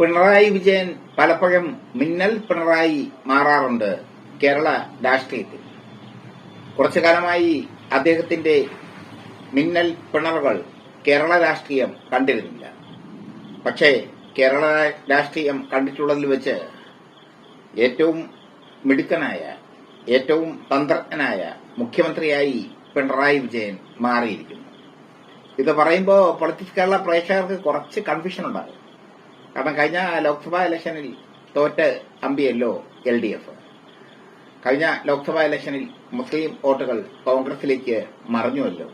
പിണറായി വിജയൻ പലപ്പോഴും മിന്നൽ പിണറായി മാറാറുണ്ട് കേരള രാഷ്ട്രീയത്തിൽ. കുറച്ചു കാലമായി അദ്ദേഹത്തിന്റെ മിന്നൽ പിണറുകൾ കേരള രാഷ്ട്രീയം കണ്ടിരുന്നില്ല. പക്ഷേ കേരള രാഷ്ട്രീയം കണ്ടിട്ടുള്ളതിൽ വെച്ച് ഏറ്റവും മിടുക്കനായ ഏറ്റവും തന്ത്രജ്ഞനായ മുഖ്യമന്ത്രിയായി പിണറായി വിജയൻ മാറിയിരിക്കുന്നു. ഇത് പറയുമ്പോൾ പൊളിറ്റിക്സ് കേരള പ്രേക്ഷകർക്ക് കുറച്ച് കൺഫ്യൂഷൻ ഉണ്ടാകും. കാരണം കഴിഞ്ഞ ലോക്സഭാ ഇലക്ഷനിൽ തോറ്റ അമ്പിയല്ലോ എൽ ഡി എഫ്. കഴിഞ്ഞ ലോക്സഭാ ഇലക്ഷനിൽ മുസ്ലിം വോട്ടുകൾ കോൺഗ്രസിലേക്ക് മറഞ്ഞുവല്ലോ.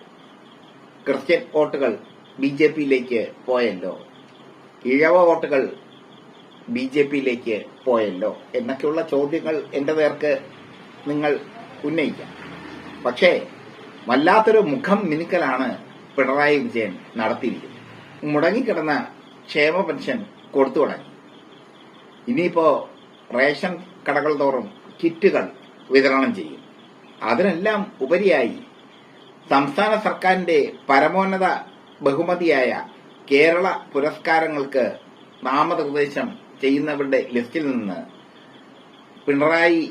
ക്രിസ്ത്യൻ വോട്ടുകൾ ബി ജെ പിയിലേക്ക് പോയല്ലോ. ഇഴവ വോട്ടുകൾ ബി ജെ പിയിലേക്ക് പോയല്ലോ എന്നൊക്കെയുള്ള ചോദ്യങ്ങൾ എന്റെ നേർക്ക് നിങ്ങൾ ഉന്നയിക്കാം. പക്ഷേ വല്ലാത്തൊരു മുഖം മിനുക്കലാണ് പിണറായി വിജയൻ നടത്തിയിരിക്കുന്നത്. മുടങ്ങിക്കിടന്ന ക്ഷേമ പെൻഷൻ കൊടുത്തു തുടങ്ങി. ഇനിയിപ്പോ റേഷൻ കടകൾ തോറും കിറ്റുകൾ വിതരണം ചെയ്യും. അതിനെല്ലാം ഉപരിയായി സംസ്ഥാന സർക്കാരിന്റെ പരമോന്നത ബഹുമതിയായ കേരള പുരസ്കാരങ്ങൾക്ക് നാമനിർദ്ദേശം ചെയ്യുന്നവരുടെ ലിസ്റ്റിൽ നിന്ന് പിണറായി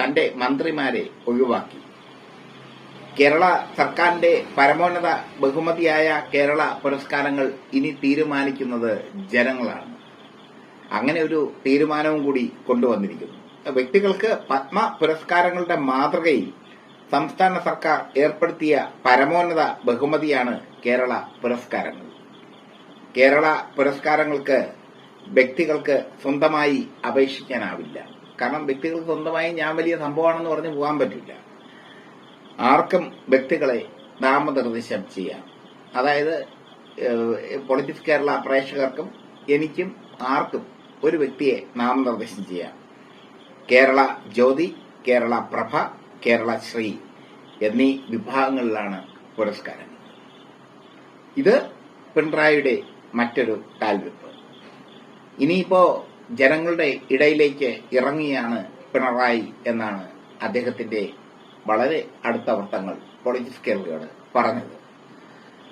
തന്റെ മന്ത്രിമാരെ ഒഴിവാക്കി. കേരള സർക്കാരിന്റെ പരമോന്നത ബഹുമതിയായ കേരള പുരസ്കാരങ്ങൾ ഇനി തീരുമാനിക്കുന്നത് ജനങ്ങളാണ്. അങ്ങനെ ഒരു തീരുമാനവും കൂടി കൊണ്ടുവന്നിരിക്കുന്നു. വ്യക്തികൾക്ക് പത്മ പുരസ്കാരങ്ങളുടെ മാതൃകയിൽ സംസ്ഥാന സർക്കാർ ഏർപ്പെടുത്തിയ പരമോന്നത ബഹുമതിയാണ് കേരള പുരസ്കാരങ്ങൾ. കേരള പുരസ്കാരങ്ങൾക്ക് വ്യക്തികൾക്ക് സ്വന്തമായി അപേക്ഷിക്കാനാവില്ല. കാരണം വ്യക്തികൾ സ്വന്തമായി ഞാൻ വലിയ സംഭവമാണെന്ന് പറഞ്ഞ് പോകാൻ പറ്റില്ല. ആർക്കും വ്യക്തികളെ നാമനിർദ്ദേശം ചെയ്യാം. അതായത് പൊളിറ്റിക്സ് കേരള പ്രേക്ഷകർക്കും എനിക്കും ആർക്കും ഒരു വ്യക്തിയെ നാമനിർദ്ദേശം ചെയ്യാം. കേരള ജ്യോതി കേരള പ്രഭ കേരള ശ്രീ എന്നീ വിഭാഗങ്ങളിലാണ് പുരസ്കാരം ഇത് പിണറായിയുടെ മറ്റൊരു കാൽവെപ്പ്. ഇനിയിപ്പോ ജനങ്ങളുടെ ഇടയിലേക്ക് ഇറങ്ങിയാണ് പിണറായി എന്നാണ് അദ്ദേഹത്തിന്റെ വളരെ അടുത്ത വട്ടങ്ങൾ പൊളിറ്റിക്സ് കേരളയോട് പറഞ്ഞത്.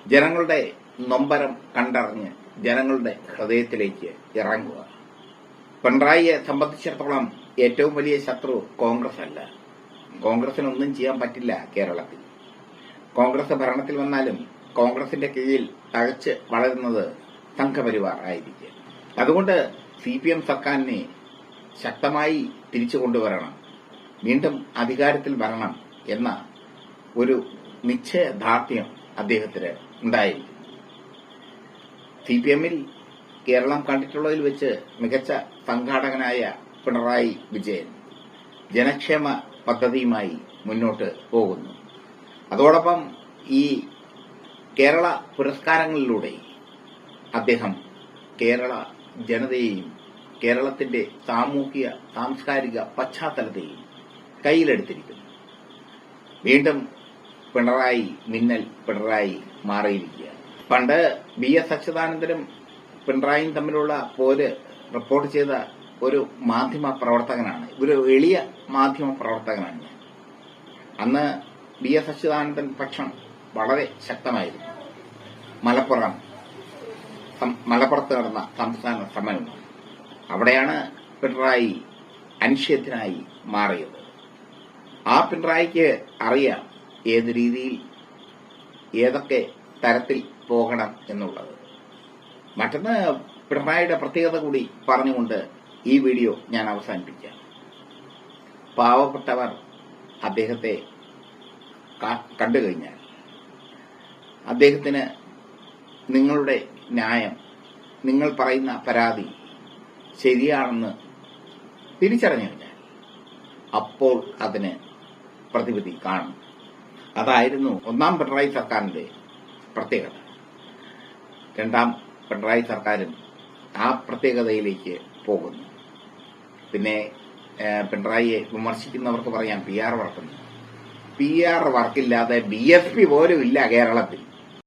ജനങ്ങളുടെ നൊമ്പരം കണ്ടറിഞ്ഞ് ജനങ്ങളുടെ ഹൃദയത്തിലേക്ക് ഇറങ്ങുക. പിണറായിയെ സംബന്ധിച്ചിടത്തോളം ഏറ്റവും വലിയ ശത്രു കോൺഗ്രസ് അല്ല. കോൺഗ്രസിനൊന്നും ചെയ്യാൻ പറ്റില്ല കേരളത്തിൽ. കോൺഗ്രസ് ഭരണത്തിൽ വന്നാലും കോൺഗ്രസിന്റെ കീഴിൽ തഴച്ച് വളരുന്നത് സംഘപരിവാർ ആയിരിക്കും. അതുകൊണ്ട് സി പി എം സർക്കാരിനെ ശക്തമായി തിരിച്ചു കൊണ്ടുവരണം. വീണ്ടും അധികാരത്തിൽ വരണം എന്ന ഒരു നിശ്ചയദാർഢ്യം അദ്ദേഹത്തിന് ഉണ്ടായി സി പി എമ്മിൽ കേരളം കണ്ടിട്ടുള്ളതിൽ വെച്ച് മികച്ച സംഘാടകനായ പിണറായി വിജയൻ ജനക്ഷേമ പദ്ധതിയുമായി മുന്നോട്ട് പോകുന്നു. അതോടൊപ്പം ഈ കേരള പുരസ്കാരങ്ങളിലൂടെ അദ്ദേഹം കേരള ജനതയെയും കേരളത്തിന്റെ സാമൂഹിക സാംസ്കാരിക പശ്ചാത്തലത്തെയും കയ്യിലെടുത്തിരിക്കുന്നു. വീണ്ടും പിണറായി മിന്നൽ പിണറായി മാറിയിരിക്കുക പണ്ട് ബി എസ് അച്യുതാനന്ദനും പിണറായിയും തമ്മിലുള്ള പോര് റിപ്പോർട്ട് ചെയ്ത ഒരു മാധ്യമ പ്രവർത്തകനാണ്. ഒരു എളിയ മാധ്യമ പ്രവർത്തകനാണ് ഞാൻ. അന്ന് ബി എസ് അച്യുതാനന്ദൻ പക്ഷം വളരെ ശക്തമായിരുന്നു. മലപ്പുറം മലപ്പുറത്ത് നടന്ന സംസ്ഥാന സമ്മേളനം. അവിടെയാണ് പിണറായി അനിശ്ചയത്തിനായി മാറിയത്. ആ പിണറായിക്ക് അറിയാം ഏത് രീതിയിൽ ഏതൊക്കെ തരത്തിൽ പോകണം എന്നുള്ളത്. മറ്റൊന്ന് പിണറായിയുടെ പ്രത്യേകത കൂടി പറഞ്ഞുകൊണ്ട് ഈ വീഡിയോ ഞാൻ അവസാനിപ്പിക്കാം. പാവപ്പെട്ടവർ അദ്ദേഹത്തെ കണ്ടു കഴിഞ്ഞാൽ അദ്ദേഹത്തിന് നിങ്ങളുടെ ന്യായം നിങ്ങൾ പറയുന്ന പരാതി ശരിയാണെന്ന് തിരിച്ചറിഞ്ഞു കഴിഞ്ഞാൽ അപ്പോൾ അതിന് പ്രതിവിധി കാണും അതായിരുന്നു ഒന്നാം പിണറായി സർക്കാരിന്റെ പ്രത്യേകത. രണ്ടാം പിണറായി സർക്കാരും ആ പ്രത്യേകതയിലേക്ക് പോകുന്നു. പിന്നെ പിണറായിയെ വിമർശിക്കുന്നവർക്ക് പറയാം പി ആർ വർക്കുന്നു. പി ആർ വർക്കില്ലാതെ ബി എസ് പി പോലും ഇല്ല കേരളത്തിൽ.